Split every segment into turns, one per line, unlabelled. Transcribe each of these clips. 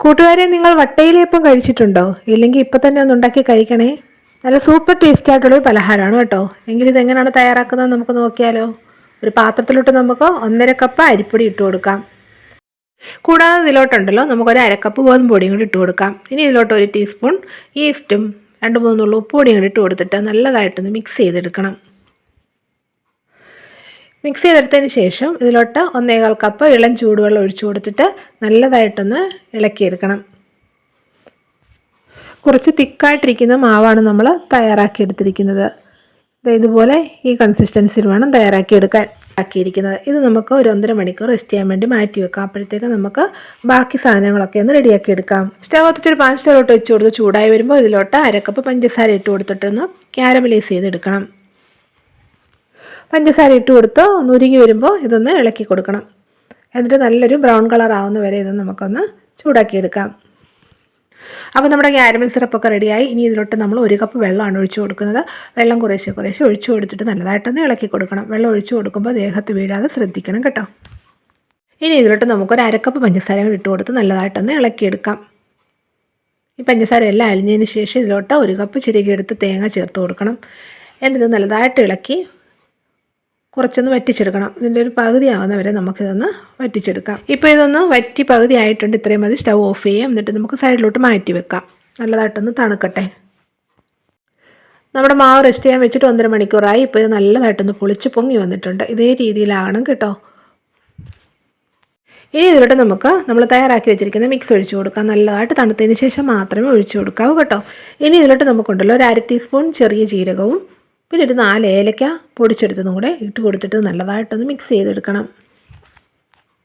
കൂട്ടുകാരെ നിങ്ങൾ വട്ടയിലേപ്പം കഴിച്ചിട്ടുണ്ടോ? ഇല്ലെങ്കിൽ ഇപ്പം തന്നെ ഒന്ന് ഉണ്ടാക്കി കഴിക്കണേ? നല്ല സൂപ്പർ ടേസ്റ്റ് ആയിട്ടുള്ളൊരു പലഹാരമാണ് കേട്ടോ. എങ്കിൽ ഇതെങ്ങനെയാണ് തയ്യാറാക്കുന്നത് നമുക്ക് നോക്കിയാലോ. ഒരു പാത്രത്തിലോട്ട് നമുക്ക് ഒന്നര കപ്പ് അരിപ്പൊടി ഇട്ട് കൊടുക്കാം. കൂടാതെ ഇതിലോട്ടുണ്ടല്ലോ നമുക്കൊരു അരക്കപ്പ് ഗോതമ്പ് പൊടിയും കൂടി ഇട്ട് കൊടുക്കാം. ഇനി ഇതിലോട്ട് ഒരു ടീസ്പൂൺ ഈസ്റ്റും രണ്ട് മൂന്നുള്ള ഉപ്പ് പൊടിയും കൂടി ഇട്ട് കൊടുത്തിട്ട് നല്ലതായിട്ടൊന്ന് മിക്സ് ചെയ്തെടുക്കണം. മിക്സ് ചെയ്തെടുത്തതിന് ശേഷം ഇതിലോട്ട് ഒന്നേകാൽ കപ്പ് ഇളം ചൂടുവെള്ളം ഒഴിച്ചു കൊടുത്തിട്ട് നല്ലതായിട്ടൊന്ന് ഇളക്കിയെടുക്കണം. കുറച്ച് തിക്കായിട്ടിരിക്കുന്ന മാവാണ് നമ്മൾ തയ്യാറാക്കിയെടുത്തിരിക്കുന്നത്. ഇതുപോലെ ഈ കൺസിസ്റ്റൻസിയിൽ വേണം തയ്യാറാക്കിയെടുക്കാൻ. ആക്കിയിരിക്കുന്നത്. ഇത് നമുക്ക് ഒരു ഒന്നര മണിക്കൂർ റെസ്റ്റ് ചെയ്യാൻ വേണ്ടി മാറ്റി വെക്കാം. അപ്പോഴത്തേക്ക് നമുക്ക് ബാക്കി സാധനങ്ങളൊക്കെ ഒന്ന് റെഡിയാക്കി എടുക്കാം സ്റ്റവ് ഒരു പാൻ സ്റ്റവിലോട്ട് വെച്ച് കൊടുത്ത് ചൂടായി വരുമ്പോൾ ഇതിലോട്ട് അരക്കപ്പ് പഞ്ചസാര ഇട്ട് കൊടുത്തിട്ടൊന്ന് ക്യാരമലൈസ് ചെയ്തെടുക്കണം. പഞ്ചസാര ഇട്ട് കൊടുത്ത് ഒന്ന് വരുമ്പോൾ ഇതൊന്ന് ഇളക്കി കൊടുക്കണം. എന്നിട്ട് നല്ലൊരു ബ്രൗൺ കളർ ആവുന്ന വരെ ഇത് നമുക്കൊന്ന് ചൂടാക്കിയെടുക്കാം അപ്പോൾ നമ്മുടെ ക്യാരമൽ സിറപ്പൊക്കെ റെഡിയായി. ഇനി ഇതിലോട്ട് നമ്മൾ ഒരു കപ്പ് വെള്ളമാണ് ഒഴിച്ചു കൊടുക്കുന്നത്. വെള്ളം കുറേശ്ശെ കുറേശ്ശെ ഒഴിച്ചു കൊടുത്തിട്ട് നല്ലതായിട്ടൊന്ന് ഇളക്കി കൊടുക്കണം. വെള്ളം ഒഴിച്ചു കൊടുക്കുമ്പോൾ ദേഹത്ത് വീഴാതെ ശ്രദ്ധിക്കണം കേട്ടോ. ഇനി ഇതിലോട്ട് നമുക്കൊരു അരക്കപ്പ് പഞ്ചസാര കൂടി ഇട്ട് കൊടുത്ത് നല്ലതായിട്ടൊന്ന് ഇളക്കിയെടുക്കാം ഈ പഞ്ചസാര എല്ലാം അലിഞ്ഞതിന് ശേഷം ഇതിലോട്ട് ഒരു കപ്പ് ചിരകിയെടുത്ത് തേങ്ങ ചേർത്ത് കൊടുക്കണം. എന്നിട്ട് നല്ലതായിട്ട് ഇളക്കി കുറച്ചൊന്ന് വറ്റിച്ചെടുക്കണം. ഇതിന്റെ ഒരു പകുതി ആവുന്ന വരെ നമുക്കിതൊന്ന് വറ്റിച്ചെടുക്കാം. ഇപ്പോൾ ഇതൊന്ന് വറ്റി പകുതി ആയിട്ടുണ്ട്. ഇത്രയും മതി. സ്റ്റൗ ഓഫ് ചെയ്യാം. എന്നിട്ട് നമുക്ക് സൈഡിലോട്ട് മാറ്റി വെക്കാം. നല്ലതായിട്ടൊന്ന് തണുക്കട്ടെ. നമ്മുടെ മാവ് റെസ്റ്റ് ചെയ്യാൻ വെച്ചിട്ട് ഒന്നര മണിക്കൂറായി. ഇപ്പോൾ ഇത് നല്ലതായിട്ടൊന്ന് പൊളിച്ച് പൊങ്ങി വന്നിട്ടുണ്ട്. ഇതേ രീതിയിലാകണം കേട്ടോ. ഇനി ഇതിലോട്ട് നമുക്ക് നമ്മൾ തയ്യാറാക്കി വെച്ചിരിക്കുന്ന മിക്സ് ഒഴിച്ചു കൊടുക്കാം. നല്ലതായിട്ട് തണുത്തതിന് ശേഷം മാത്രമേ ഒഴിച്ചു കൊടുക്കാവൂ കേട്ടോ. ഇനി ഇതിലോട്ട് നമുക്കുണ്ടല്ലോ ഒരു അര ടീസ്പൂൺ ചെറിയ ജീരകവും പിന്നെ ഒരു നാല് ഏലക്ക പൊടിച്ചെടുത്തതും കൂടെ ഇട്ട് കൊടുത്തിട്ട് നല്ലതായിട്ടൊന്ന് മിക്സ് ചെയ്തെടുക്കണം.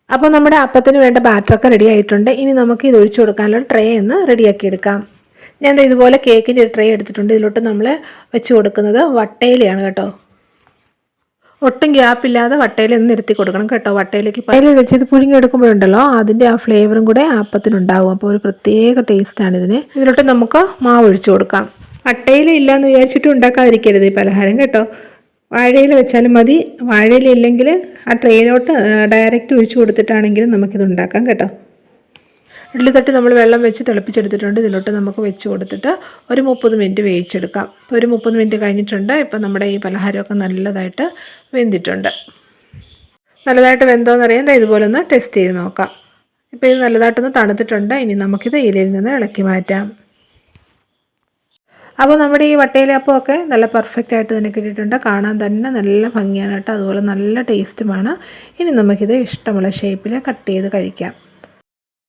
അപ്പോൾ നമ്മുടെ അപ്പത്തിന് വേണ്ട ബാറ്ററൊക്കെ റെഡി ആയിട്ടുണ്ട്. ഇനി നമുക്ക് ഇത് ഒഴിച്ചു കൊടുക്കാനുള്ള ട്രേ ഒന്ന് റെഡിയാക്കി എടുക്കാം. ഞാൻ ഇതുപോലെ കേക്കിന്റെ ഒരു ട്രേ എടുത്തിട്ടുണ്ട്. ഇതിലോട്ട് നമ്മൾ വെച്ച് കൊടുക്കുന്നത് വട്ടയിലയാണ് കേട്ടോ. ഒട്ടും ഗ്യാപ്പില്ലാതെ വട്ടയിൽ ഒന്ന് നിരത്തി കൊടുക്കണം കേട്ടോ. വട്ടയിലേക്ക് വട്ടയിൽ വെച്ച് ഇത് പുഴുങ്ങിയെടുക്കുമ്പോഴുണ്ടല്ലോ അതിന്റെ ആ ഫ്ലേവറും കൂടെ ആ അപ്പത്തിനുണ്ടാവും. അപ്പോൾ ഒരു പ്രത്യേക ടേസ്റ്റാണ് ഇതിന്. ഇതിലോട്ട് നമുക്ക് മാവ് ഒഴിച്ചു കൊടുക്കാം. വട്ടയില എന്ന് വിചാരിച്ചിട്ട് ഉണ്ടാക്കാതിരിക്കരുത് ഈ പലഹാരം കേട്ടോ. വാഴയിൽ വെച്ചാലും മതി. വാഴയിൽ ഇല്ലെങ്കിൽ ആ ട്രെയിനോട്ട് ഡയറക്റ്റ് ഒഴിച്ചു കൊടുത്തിട്ടാണെങ്കിലും നമുക്കിത് ഉണ്ടാക്കാം കേട്ടോ. ഇഡ്ഡലി നമ്മൾ വെള്ളം വെച്ച് തിളപ്പിച്ചെടുത്തിട്ടുണ്ട്. ഇതിലോട്ട് നമുക്ക് വെച്ച് കൊടുത്തിട്ട് ഒരു മുപ്പത് മിനിറ്റ് വേവിച്ചെടുക്കാം. ഇപ്പോൾ ഒരു മുപ്പത് മിനിറ്റ് കഴിഞ്ഞിട്ടുണ്ട്. ഇപ്പം നമ്മുടെ ഈ പലഹാരമൊക്കെ നല്ലതായിട്ട് വെന്തിട്ടുണ്ട്. നല്ലതായിട്ട് വെന്തോന്നറിയാൻ ഇതുപോലെ ഒന്ന് ടെസ്റ്റ് ചെയ്ത് നോക്കാം. ഇപ്പോൾ ഇത് നല്ലതായിട്ടൊന്ന് തണുത്തിട്ടുണ്ട്. ഇനി നമുക്കിത് ഇലയിൽ നിന്ന് ഇളക്കി മാറ്റാം. അപ്പോൾ നമ്മുടെ ഈ വട്ടയിലപ്പമൊക്കെ നല്ല പെർഫെക്റ്റ് ആയിട്ട് തന്നെ കിട്ടിയിട്ടുണ്ട്. കാണാൻ തന്നെ നല്ല ഭംഗിയാണ് കേട്ടോ. അതുപോലെ നല്ല ടേസ്റ്റുമാണ് ഇനി നമുക്കിത് ഇഷ്ടമുള്ള ഷേപ്പിൽ കട്ട് ചെയ്ത് കഴിക്കാം.